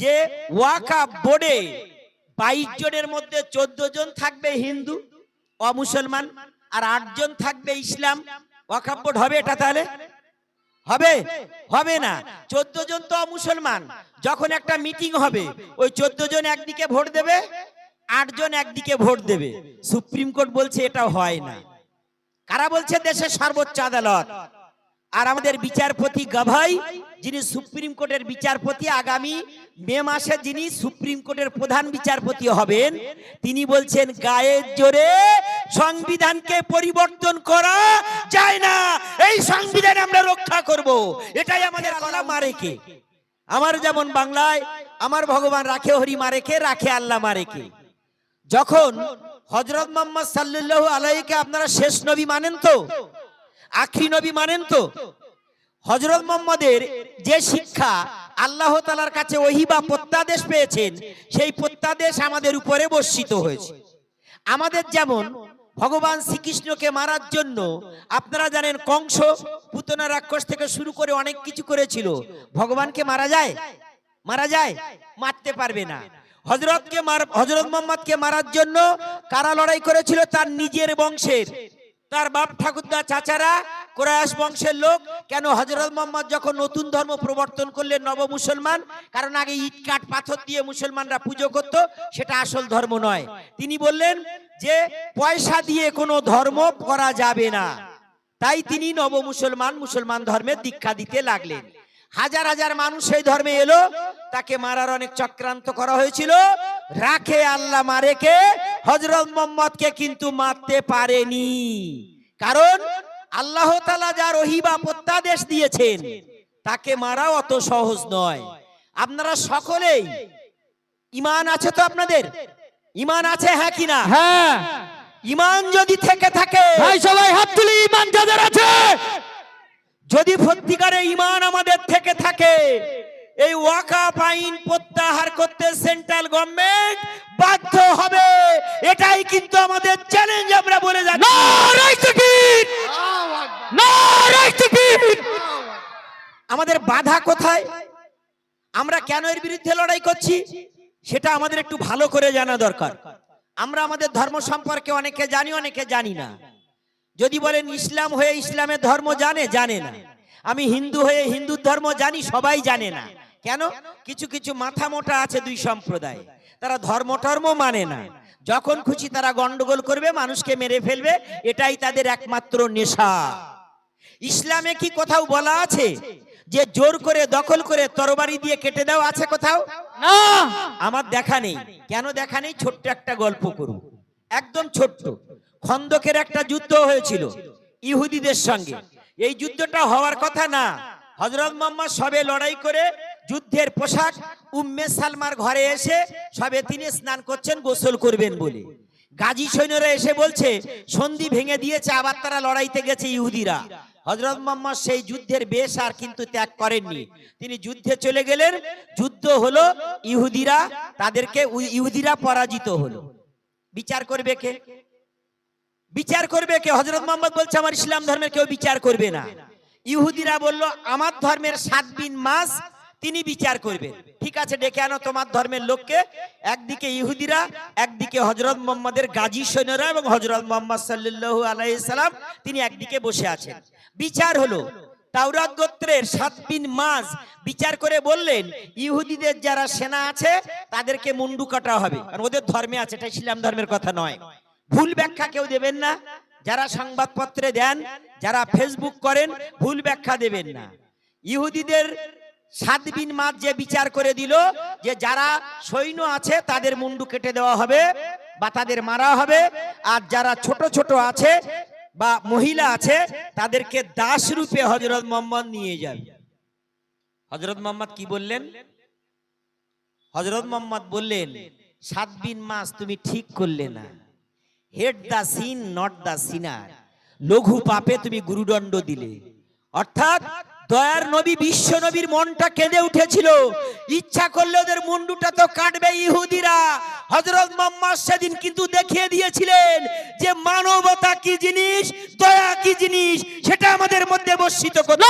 যে ওয়াকা বোর্ডে বাইশ জনের মধ্যে চোদ্দ জন থাকবে হিন্দু, অমুসলমান আর আটজন থাকবে ইসলাম। ওয়াকাব বোর্ড হবে এটা তাহলে? হবে? হবে না। চোদ্দ জন তো মুসলমান যখন একটা মিটিং হবে, ওই চোদ্দ জন একদিকে ভোট দেবে আটজন একদিকে ভোট দেবে। সুপ্রিম কোর্ট বলছে এটা হয় না। কারা বলছে? দেশের সর্বোচ্চ আদালত। আর আমাদের বিচারপতি গাভাই যিনি সুপ্রিম কোর্টের বিচারপতি, আগামী মে মাসে যিনি সুপ্রিম কোর্টের প্রধান বিচারপতি হবেন, তিনি বলছেন, গায়ের জোরে সংবিধানকে পরিবর্তন করা যায় না। এই সংবিধান আমরা রক্ষা করব। এটাই আমাদের আল্লাহ মারে কে আমার যেমন বাংলায়, আমার ভগবান রাখে হরি মারে কে রাখে আল্লাহ মারে কে যখন হজরত মোহাম্মদ সাল্লাল্লাহু আলাইকে আপনারা শেষ নবী মানেন তো? আখরি নবী মানেন তো? হজরত মোহাম্মদের যে শিক্ষা আল্লাহ তালার কাছে ওহিবা প্রত্যাদেশ পেয়েছেন, সেই প্রত্যাদেশ আমাদের উপরে বর্ষিত হয়েছে। আমাদের যেমন ভগবান শ্রীকৃষ্ণকে মারার জন্য, আপনারা জানেন কংস পুতনা রাক্ষস থেকে শুরু করে অনেক কিছু করেছিল। ভগবানকে মারা যায়? মারা যায়? মারতে পারবে না। হজরতকে মার হজরত মোহাম্মদকে মারার জন্য কারা লড়াই করেছিল? তার নিজের বংশের তার বাপ ঠাকুরদা চাচারা কোরআশ বংশের লোক। কেন হজরত মোহাম্মদ যখন নতুন ধর্ম প্রবর্তন করলেন নব মুসলমান, কারণ আগে ইট, কাঠ, পাথর দিয়ে মুসলমানরা পুজো করত, সেটা আসল ধর্ম নয়। তিনি বললেন যে, পয়সা দিয়ে কোনো ধর্ম করা যাবে না। তাই তিনি নব মুসলমান মুসলমান ধর্মের দীক্ষা দিতে লাগলেন। হাজার হাজার মানুষ সেই ধর্মে এলো, তাকে মারার অনেক চক্রান্ত করা হয়েছিল। রাখে আল্লাহ মারেকে হজরত মোহাম্মদকে কিন্তু মারতে পারেনি। কারণ আল্লাহ তালা যার ওহিবা প্রত্যাদেশ দিয়েছেন তাকে মারা অত সহজ নয়। আপনারা সকলেই ইমান আছে তো আপনাদের? ইমান আছে হ্যাঁ কিনা হ্যাঁ। ইমান যদি থেকে থাকে ভাই সবাই হাত তুলি ইমান যাদের আছে। যদি সত্যিকারে ইমান আমাদের থেকে থাকে এই ওয়াকাফ আইন প্রত্যাহার করতে সেন্ট্রাল গভর্নমেন্ট বাধ্য হবে। এটাই কিন্তু আমাদের চ্যালেঞ্জ আমরা বলে যাচ্ছি। আমাদের বাধা কোথায়? আমরা কেন এর বিরুদ্ধে লড়াই করছি? সেটা আমাদের একটু ভালো করে জানা দরকার। আমরা আমাদের ধর্ম সম্পর্কে অনেকে জানি অনেকে জানি না। যদি বলেন ইসলাম হয়ে ইসলামের ধর্ম জানে জানে না। আমি হিন্দু হয়ে হিন্দুর ধর্ম জানি সবাই জানে না। কেন? কিছু কিছু মাথা মোটা আছে দুই সম্প্রদায়। তারা ধর্ম টর্ম মানে না। যখন খুশি তারা গন্ডগোল করবে মানুষকে মেরে ফেলবে এটাই তাদের একমাত্র নেশা। ইসলামে কি কোথাও বলা আছে যে জোর করে দখল করে তরবারি দিয়ে কেটে দাও আছে কোথাও? না! আমার দেখা নেই। কেন দেখা নেই? ছোট্ট একটা গল্প করব একদম ছোট্ট। খন্দকের একটা যুদ্ধ হয়েছিল ইহুদিদের সঙ্গে। এই যুদ্ধটা হওয়ার কথা না। হজরত মোহাম্মদ সবে লড়াই করে যুদ্ধের পোশাক উম্মে সালমার ঘরে এসে সবে তিনি স্নান করছেন, গোসল করবেন বলে। গাজী সৈন্যরা এসে বলছে, সন্ধি ভেঙে দিয়েছে, আবার তারা লড়াইতে গেছে ইহুদিরা। হজরত মোহাম্মদ সেই যুদ্ধের বেশ আর কিন্তু ত্যাগ করেননি। তিনি যুদ্ধে চলে গেলেন, যুদ্ধ হলো ইহুদিরা, তাদেরকে ইহুদিরা পরাজিত হলো। বিচার করবে কে? বিচার করবে কে? হজরত মোহাম্মদ বলছে, আমার ইসলাম ধর্মের কেউ বিচার করবে না। ইহুদিরা বলল, আমার ধর্মের সাত বিন মাস তিনি বিচার করবেন। ঠিক আছে, ডেকে আনো তোমার ধর্মের লোককে। একদিকে ইহুদিরা, একদিকে হজরত মোহাম্মদের গাজী সৈন্যরা এবং হজরত মোহাম্মদ সাল্লাল্লাহু আলাইহি সাল্লাম, তিনি একদিকে বসে আছেন। বিচার হলো, তাওরাত গোত্রের সাতদিন মাস বিচার করে বললেন, ইহুদিদের যারা সেনা আছে, তাদেরকে মুন্ডু কাটা হবে। কারণ ওদের ধর্মে আছে, এটা ইসলাম ধর্মের কথা নয়। ভুল ব্যাখ্যা কেউ দেবেন না। যারা সংবাদপত্রে দেন, যারা ফেসবুক করেন, ভুল ব্যাখ্যা দেবেন না। ইহুদিদের সাত বিন মাস যে বিচার করে দিল যে যারা সৈন্য আছে তাদের মুন্ডু কেটে দেওয়া হবে বা তাদের মারা হবে। আর যারা ছোট ছোট আছে বা মহিলা আছে, তাদেরকে দাস রূপে হজরত মোহাম্মদ নিয়ে যাবে। হজরত মোহাম্মদ কি বললেন? হজরত মোহাম্মদ বললেন সাত বিন মাস তুমি ঠিক করলে না। Hate the sin not the sinner লঘু পাপে তুমি গুরুদণ্ড দিলে। অর্থাৎ দয়ার নবী বিশ্ব নবীর মনটা কেঁদে উঠেছিল। ইচ্ছা করলে ওদের মুন্ডুটা তো কাটবে ইহুদিরা। হজরত মোহাম্মদ সেদিন কিন্তু দেখিয়ে দিয়েছিলেন যে মানবতা কি জিনিস দয়া কি জিনিস সেটা আমাদের মধ্যে বর্ষিত করতে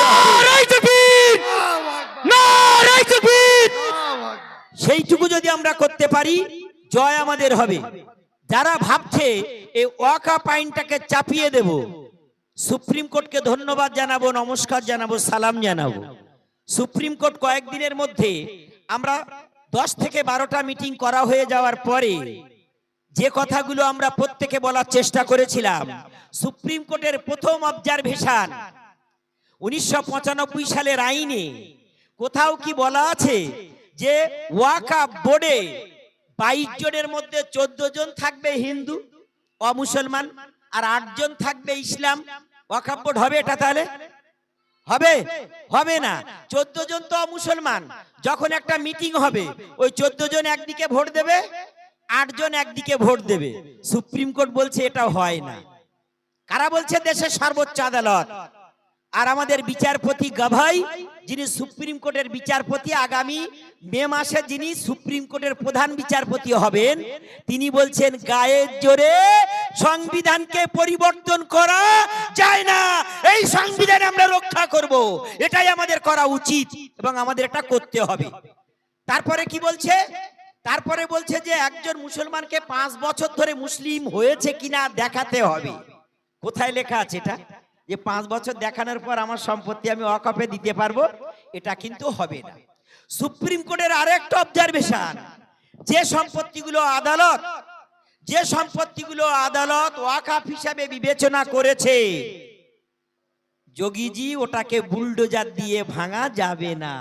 সেইটুকু যদি আমরা করতে পারি জয় আমাদের হবে। যারা ভাবছে এই ওয়াকা পাইনটাকে চাপিয়ে দেব সুপ্রিম কোর্টকে ধন্যবাদ জানাব, নমস্কার জানাব, সালাম জানাব। সুপ্রিম কোর্ট কয়েকদিনের মধ্যে আমরা দশ থেকে বারোটা মিটিং করা হয়ে যাওয়ার পরে যে কথাগুলো আমরা প্রত্যেকে বলার চেষ্টা করেছিলাম, সুপ্রিম কোর্টের প্রথম অবজারভেশন উনিশশো পঁচানব্বই সালের আইনে কোথাও কি বলা আছে যে ওয়াকা বোর্ডে বাইশ জনের মধ্যে চোদ্দ জন থাকবে হিন্দু, অমুসলমান আর আটজন থাকবে ইসলাম ওয়াকাব বোর্ড হবে এটা তাহলে? হবে? হবে না। চোদ্দ জন তো মুসলমান। যখন একটা মিটিং হবে, ওই চোদ্দ জন একদিকে ভোট দেবে আটজন একদিকে ভোট দেবে। সুপ্রিম কোর্ট বলছে এটা হয় না। কারা বলছে? দেশের সর্বোচ্চ আদালত। আর আমাদের বিচারপতি গাভাই যিনি সুপ্রিম কোর্টের বিচারপতি, আগামী মে মাসে যিনি সুপ্রিম কোর্টের প্রধান বিচারপতি হবেন, তিনি বলছেন, গায়ের জোরে সংবিধানকে পরিবর্তন করা যায় না। এই সংবিধান আমরা রক্ষা করব। এটাই আমাদের করা উচিত এবং আমাদের এটা করতে হবে। তারপরে কি বলছে? তারপরে বলছে যে, একজন মুসলমানকে পাঁচ বছর ধরে মুসলিম হয়েছে কিনা দেখাতে হবে। কোথায় লেখা আছে এটা? যে পাঁচ বছর দেখানোর পর আমার সম্পত্তি আমি অকপে দিতে পারব, এটা কিন্তু হবে না। সুপ্রিম কোর্টের আরেকটা অবজারভেশন যে সম্পত্তিগুলো আদালত, যে সম্পত্তিগুলো আদালত ওয়াকাফ হিসাবে বিবেচনা করেছে, যোগীজি ওটাকে বুলডোজার দিয়ে ভাঙা যাবে না।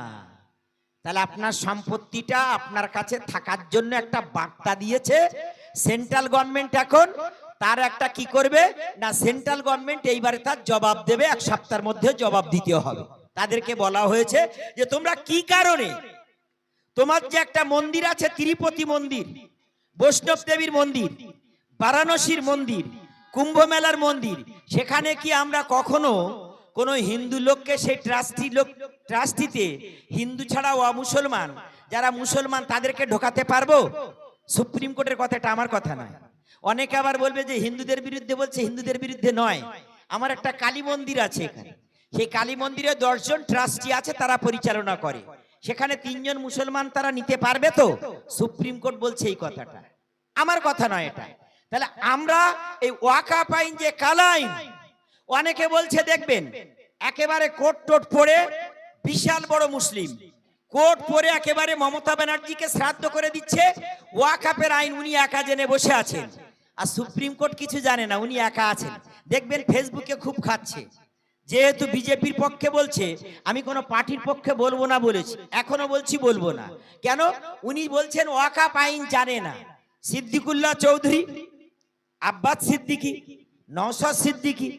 তাহলে আপনার সম্পত্তিটা আপনার কাছে থাকার জন্য একটা বার্তা দিয়েছে, সেন্ট্রাল গভর্নমেন্ট এখন তার একটা কি করবে? না সেন্ট্রাল গভর্নমেন্ট এইবারে তার জবাব দেবে, এক সপ্তাহের মধ্যে জবাব দিতে হবে। তাদেরকে বলা হয়েছে যে, তোমরা কি কারণে? তোমার যে একটা মন্দির আছে, তিরুপতি মন্দির, বৈষ্ণব দেবীর মন্দির, বারাণসীর মন্দির, কুম্ভ মেলার মন্দির, সেখানে কি আমরা কখনো কোন হিন্দু লোককে সেই ট্রাস্টি লোক, ট্রাস্টিতে হিন্দু ছাড়া ও মুসলমান যারা মুসলমান তাদেরকে ঢোকাতে পারব? সুপ্রিম কোর্টের কথাটা আমার কথা নয়। অনেকে আবার বলবে যে হিন্দুদের বিরুদ্ধে বলছে, হিন্দুদের বিরুদ্ধে নয়। আমার একটা কালী মন্দির আছে এখানে। সেই কালী মন্দিরে দশজন ট্রাস্টি আছে, তারা পরিচালনা করে। সেখানে তিনজন মুসলমান তারা নিতে পারবে তো? সুপ্রিম কোর্ট বলছে এই কথাটা। আমার কথা নয় এটা। তাহলে আমরা এই ওয়াকা পাইন যে কালাইন, অনেকে বলছে, দেখবেন, একেবারে কোট টোট পরে বিশাল বড় মুসলিম। কোট পরে একেবারে মমতা ব্যানার্জিকে শ্রাদ্ধ করে দিচ্ছে। ওয়াকাপের আইন উনি একা জেনে বসে আছেন। আর সুপ্রিম কোর্ট কিছু জানে না, উনি একা আছেন। দেখবেন ফেসবুকে খুব খাচ্ছে। যেহেতু বিজেপির পক্ষে বলছে, আমি কোনো পার্টির পক্ষে বলব না বলেছি, এখনও বলছি বলব না। কেন? উনি বলছেন ওয়াকাপ আইন জানে না। সিদ্দিকুল্লাহ চৌধুরী, আব্বাস সিদ্দিকি, নওশাদ সিদ্দিকি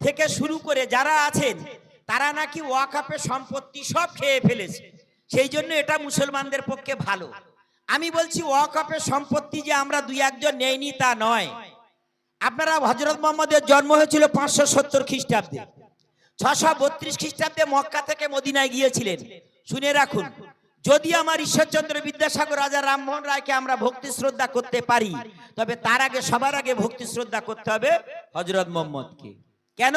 থেকে শুরু করে যারা আছেন, তারা নাকি ওয়াকাপে সম্পত্তি সব খেয়ে ফেলেছে। সেই জন্য এটা মুসলমানদের পক্ষে ভালো। আমি বলছি ওয়াকাপের সম্পত্তি যে আমরা দুই একজন নেইনি তা নয়। আপনারা হজরত মোহাম্মদের জন্ম হয়েছিল পাঁচশো সত্তর খ্রিস্টাব্দে। ছশো বত্রিশ খ্রিস্টাব্দে মক্কা থেকে মদিনায় গিয়েছিলেন। শুনে রাখুন, যদি আমার ঈশ্বরচন্দ্র বিদ্যাসাগর রাজা রামমোহন রায়কে আমরা ভক্তি শ্রদ্ধা করতে পারি, তবে তার আগে সবার আগে ভক্তি শ্রদ্ধা করতে হবে হজরত মোহাম্মদকে। কেন?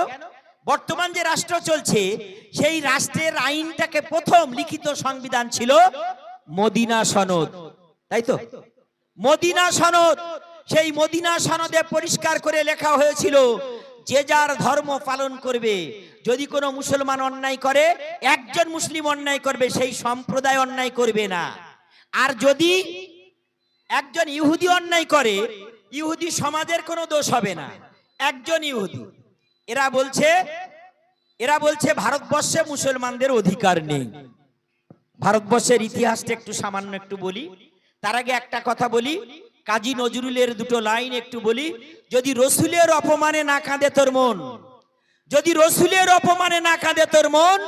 বর্তমান যে রাষ্ট্র চলছে, সেই রাষ্ট্রের আইনটাকে প্রথম লিখিত সংবিধান ছিল মদিনা সনদ। তাই তো? মদিনা সনদ, সেই মদিনা সনদে পরিষ্কার করে লেখা হয়েছিল, যে যার ধর্ম পালন করবে, যদি কোনো মুসলমান অন্যায় করে, একজন মুসলিম অন্যায় করবে, সেই সম্প্রদায় অন্যায় করবে না। আর যদি একজন ইহুদি অন্যায় করে, ইহুদি সমাজের কোনো দোষ হবে না। একজন ইহুদি। এরা বলছে এরা বলছে ভারতবর্ষে মুসলমানদের অধিকার নেই। ভারতবর্ষের ইতিহাসটা একটু সামান্য একটু বলি। তার আগে একটা কথা বলি। কাজী নজরুলের দুটো লাইন একটু বলি। যদি রসুলের অপমানে না কাঁদে তোর মন যদি রসুলের অপমানে না কাঁদে তোর মন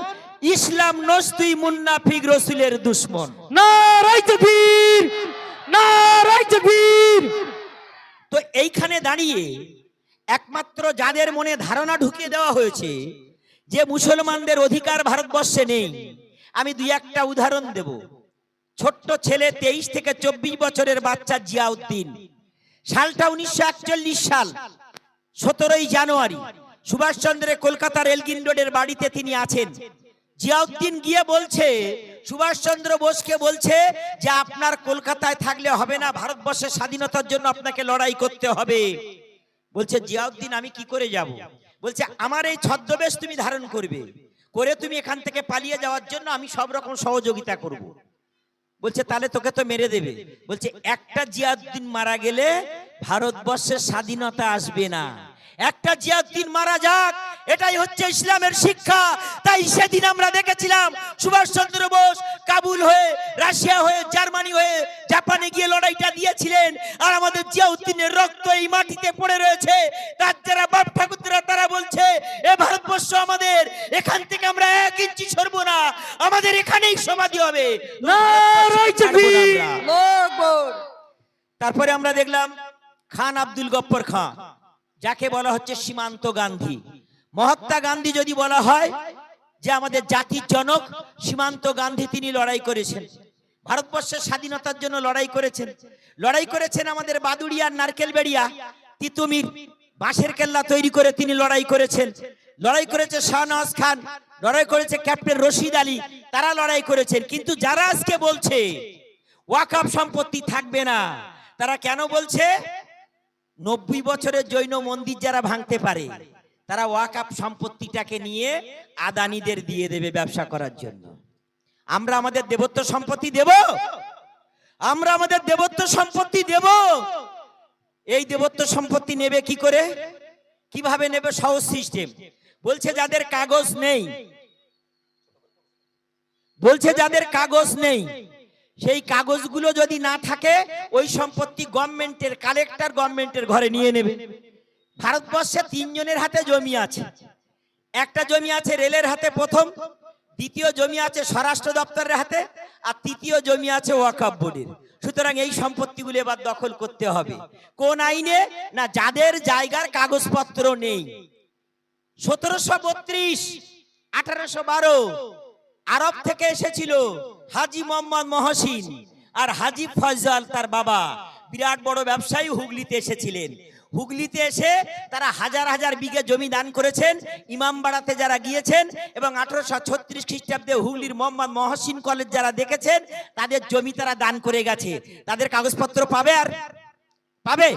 ইসলাম নস্তুই মুন্নাফিক রসুলের দুশ্মন। তো এইখানে দাঁড়িয়ে একমাত্র যাদের মনে ধারণা ঢুকিয়ে দেওয়া হয়েছে যে মুসলমানদের অধিকার ভারতবর্ষে নেই আমি দুই একটা উদাহরণ দেব। ছোট্ট ছেলে তেইশ থেকে চব্বিশ বছরের বাচ্চা জিয়াউদ্দিন। সালটা উনিশশো একচল্লিশ সাল, সতেরোই জানুয়ারি। সুভাষচন্দ্রের কলকাতার এলগিন রোডের বাড়িতে তিনি আছেন। জিয়াউদ্দিন গিয়ে বলছে, সুভাষচন্দ্র বোসকে বলছে যে আপনার কলকাতায় থাকলে হবে না, ভারতবর্ষের স্বাধীনতার জন্য আপনাকে লড়াই করতে হবে। বলছে, জিয়াউদ্দিন, আমি কি করে যাব? বলছে, আমার এই ছদ্মবেশ তুমি ধারণ করবে। করে তুমি এখান থেকে পালিয়ে যাওয়ার জন্য আমি সব রকম সহযোগিতা করব। বলছে, তাহলে তোকে তো মেরে দেবে। বলছে, একটা জিয়াউদ্দিন মারা গেলে ভারতবর্ষের স্বাধীনতা আসবে না। একটা জিয়াউদ্দিন মারা যাক এটাই হচ্ছে ইসলামের শিক্ষা। তাই সেদিন আমরা দেখেছিলাম সুভাষচন্দ্র বোস কাবুল হয়ে রাশিয়া হয়ে জার্মানি হয়ে জাপানে গিয়ে লড়াইটা দিয়েছিলেন। আর আমাদের জিয়াউদ্দিনের রক্ত এই মাটিতে পড়ে রয়েছে। তার যারা বাপ ঠাকুররা তারা বলছে এ ভারতবর্ষ আমাদের এখান থেকে আমরা এক ইঞ্চি সরবো না। আমাদের এখানেই সমাধি হবে। তারপরে আমরা দেখলাম খান আব্দুল গপ্পর খান যাকে বলা হচ্ছে সীমান্ত গান্ধী। মহাত্মা গান্ধী যদি বলা হয় যে আমাদের জাতির জনক, সীমান্ত গান্ধী তিনি লড়াই করেছেন। ভারতবর্ষের স্বাধীনতার জন্য লড়াই করেছেন। লড়াই করেছেন আমাদের বাদুড়িয়ার নারকেল বেড়িয়া তিতুমির, বাঁশের কেল্লা তৈরি করে তিনি লড়াই করেছেন। লড়াই করেছে শাহনওয়াজ খান, লড়াই করেছে ক্যাপ্টেন রশিদ আলী, তারা লড়াই করেছেন। কিন্তু যারা আজকে বলছে ওয়াকাপ সম্পত্তি থাকবে না, তারা কেন বলছে? নব্বই বছরের জৈন মন্দির যারা ভাঙতে পারে তারা ওয়াকাপ সম্পত্তিটাকে নিয়ে আদানিদের দিয়ে দেবে ব্যবসা করার জন্য। আমরা আমাদের দেবত্ব সম্পত্তি দেব? আমরা আমাদের দেবত্ব সম্পত্তি দেব? এই দেবত্ব সম্পত্তি নেবে কি করে? কীভাবে নেবে? সহজ সিস্টেম। বলছে, যাদের কাগজ নেই। বলছে, যাদের কাগজ নেই। সেই কাগজগুলো যদি না থাকে, ওই সম্পত্তি গভর্নমেন্টের কালেক্টর গভর্নমেন্টের ঘরে নিয়ে নেবে। ভারতবর্ষে তিনজনের হাতে জমি আছে। একটা জমি আছে রেলের হাতে প্রথম, দ্বিতীয় জমি আছে স্বরাষ্ট্র দপ্তরের হাতে, আর তৃতীয় জমি আছে ওয়াকাব বোর্ডের। সুতরাং এই সম্পত্তিগুলো এবার দখল করতে হবে। কোন আইনে? না, যাদের জায়গার কাগজপত্র নেই। সতেরোশো বত্রিশ, আঠারোশো বারো আরব থেকে এসেছিল হাজি মোহাম্মদ মহসিন। আর হাজি ফজল তার বাবা। বিরাট বড় ব্যবসায়ী হুগলিতে এসেছিলেন। হুগলিতে এসে তারা হাজার হাজার বিঘে জমি দান করেছেন, ইমামবাড়াতে যারা গিয়েছেন এবং আঠারোশো ছত্রিশ খ্রিস্টাব্দে হুগলির মোহাম্মদ মহসিন কলেজ যারা দেখেছেন, তাদের জমি তারা দান করে গেছে। তাদের কাগজপত্র পাবে আর পাবে?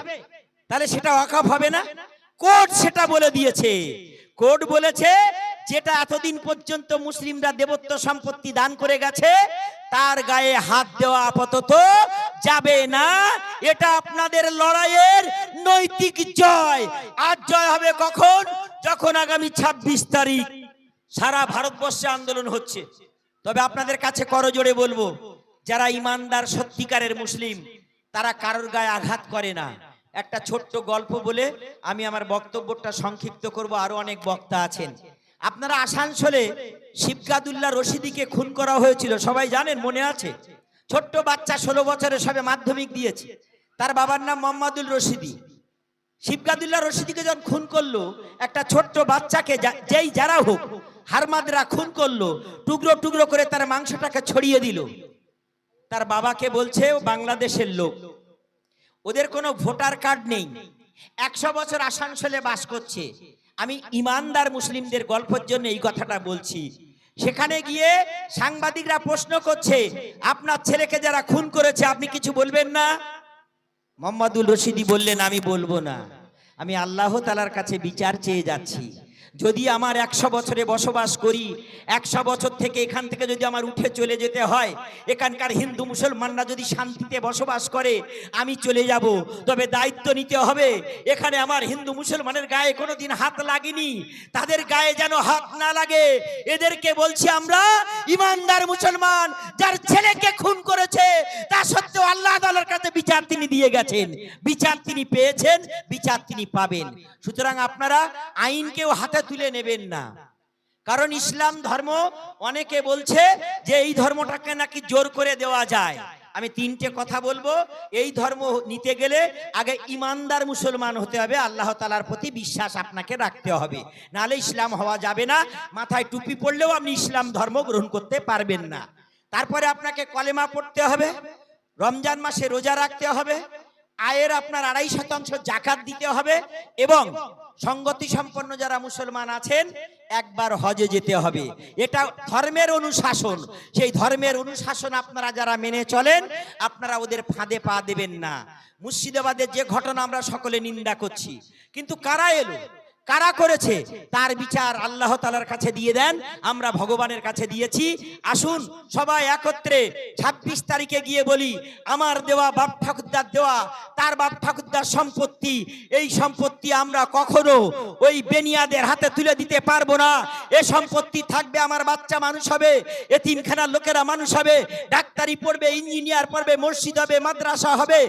তাহলে সেটা ওয়াকফ হবে না? কোর্ট সেটা বলে দিয়েছে। কোর্ট বলেছে, যেটা এতদিন পর্যন্ত মুসলিমরা দেবত্ব সম্পত্তি দান করে গেছে, তার গায়ে হাত দেওয়া আপাতত যাবে না। এটা আপনাদের লড়াইয়ের নৈতিক জয়। আর জয় হবে কখন? যখন আগামী ২৬ তারিখ সারা ভারতবর্ষে আন্দোলন হচ্ছে। তবে আপনাদের কাছে করজোড়ে বলব, যারা ইমানদার, সত্যিকারের মুসলিম, তারা কারোর গায়ে আঘাত করে না। একটা ছোট্ট গল্প বলে আমি আমার বক্তব্যটা সংক্ষিপ্ত করব। আরও অনেক বক্তা আছেন। আপনারা আসানসোলে শিবকাদুল্লাহ রশিদিকে খুন করা হয়েছিল, সবাই জানেন, মনে আছে? ছোট্ট বাচ্চা ষোলো বছরে সবে মাধ্যমিক দিয়েছে। তার বাবার নাম মোহাম্মদুল রশিদি। শিবকাদুল্লাহ রশিদিকে যখন খুন করল, একটা ছোট্ট বাচ্চাকে যেই যারা হোক, হারমাদরা খুন করল, টুকরো টুকরো করে তার মাংসটাকে ছড়িয়ে দিল। তার বাবাকে বলছে বাংলাদেশের লোক, ওদের কোনো ভোটার কার্ড নেই। একশো বছর আসানসোলে বাস করছে। আমি ইমানদার মুসলিমদের গল্পের জন্য এই কথাটা বলছি। সেখানে গিয়ে সাংবাদিকরা প্রশ্ন করছে, আপনার ছেলেকে যারা খুন করেছে, আপনি কিছু বলবেন না? মোহাম্মদুল রশিদি বললেন, আমি বলব না। আমি আল্লাহ তালার কাছে বিচার চেয়ে যাচ্ছি। যদি আমার একশো বছরে বসবাস করি, একশো বছর থেকে এখান থেকে যদি আমার উঠে চলে যেতে হয়, এখানকার হিন্দু মুসলমানরা যদি শান্তিতে বসবাস করে, আমি চলে যাব। তবে দায়িত্ব নিতে হবে, এখানে আমার হিন্দু মুসলমানের গায়ে কোনোদিন হাত লাগেনি। তাদের গায়ে যেন হাত না লাগে। এদেরকে বলছি আমরা ইমানদার মুসলমান, যার ছেলেকে খুন করেছে, তা সত্ত্বেও আল্লাহ তাআলার কাছে বিচার তিনি দিয়ে গেছেন। বিচার তিনি পেয়েছেন, বিচার তিনি পাবেন। সুতরাং আপনারা আইনকেও হাতে তুলে নেবেন না। কারণ ইসলাম ধর্ম অনেকে বলছে যে এই ধর্মটাকে নাকি জোর করে দেওয়া যায়। আমি তিনটে কথা বলব। এই ধর্ম নিতে গেলে আগে ইমানদার মুসলমান হতে হবে। আল্লাহ তালার প্রতি বিশ্বাস আপনাকে রাখতে হবে। নাহলে ইসলাম হওয়া যাবে না। মাথায় টুপি পড়লেও আপনি ইসলাম ধর্ম গ্রহণ করতে পারবেন না। তারপরে আপনাকে কলেমা পড়তে হবে। রমজান মাসে রোজা রাখতে হবে। আয়ের আপনার আড়াই শতাংশ জাকাত দিতে হবে এবং সঙ্গতি সম্পন্ন যারা মুসলমান আছেন, একবার হজে যেতে হবে। এটা ধর্মের অনুশাসন। সেই ধর্মের অনুশাসন আপনারা যারা মেনে চলেন, আপনারা ওদের ফাঁদে পা দেবেন না। মুর্শিদাবাদের যে ঘটনা আমরা সকলে নিন্দা করছি। কিন্তু কারা এলো? কারা করেছে? তার বিচার আল্লাহ তালার কাছে দিয়ে দেন, আমরা ভগবানের কাছে দিয়েছি। আসুন, সবাই একত্রে ছাব্বিশ তারিখে গিয়ে বলি, আমার দেওয়া বাপ ঠাকুরদার দেওয়া, তার বাপ ঠাকুরদার সম্পত্তি, এই সম্পত্তি আমরা কখনো ওই বেনিয়াদের হাতে তুলে দিতে পারব না। এ সম্পত্তি থাকবে আমার বাচ্চা মানুষ হবে, এতিমখানার লোকেরা মানুষ হবে, ডাক্তারি পড়বে, ইঞ্জিনিয়ার পড়বে, মসজিদ হবে, মাদ্রাসা হবে,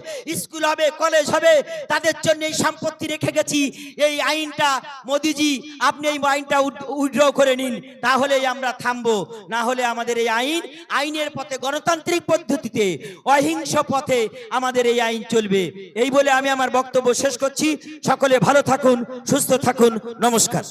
স্কুল হবে, কলেজ হবে, তাদের জন্য এই সম্পত্তি রেখে গেছি। এই আইনটা মোদিজি, আপনি এই আইনটা উইড্র করে নিন, তাহলেই আমরা থামবো। না হলে আমাদের এই আইন, আইনের পথে গণতান্ত্রিক পদ্ধতিতে অহিংস পথে আমাদের এই আইন চলবে। এই বলে আমি আমার বক্তব্য শেষ করছি। সকলে ভালো থাকুন, সুস্থ থাকুন। নমস্কার।